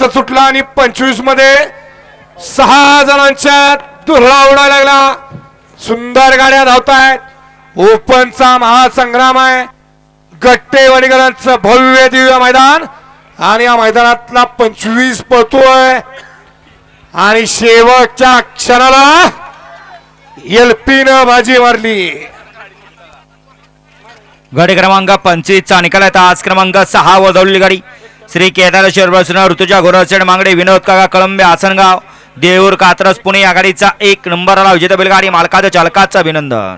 जास्त सुटला आणि पंचवीसमध्ये सहा जणांच्या दुरळा उडायला लागला. सुंदर गाड्या धावतायत. ओपनचा महासंग्राम आहे. गट्टे वणीकरांचं भव्य दिव्य मैदान आणि या मैदानातला पंचवीस पळतोय. आणि शेवटच्या क्षणाला एलपीनं बाजी मारली. गाडी क्रमांक पंचवीसचा निकाल आहे. आज क्रमांक सहा वजवलेली गाडी. श्री केदारेश्वर शहरपासून ऋतुजा घोरसेड मांगडे विनोद काका कळंबे आसनगाव देऊर कात्रस पुणे आघाडीचा एक नंबर आला. विजेता बैलगाडी मालकाचं चालकाचं अभिनंदन.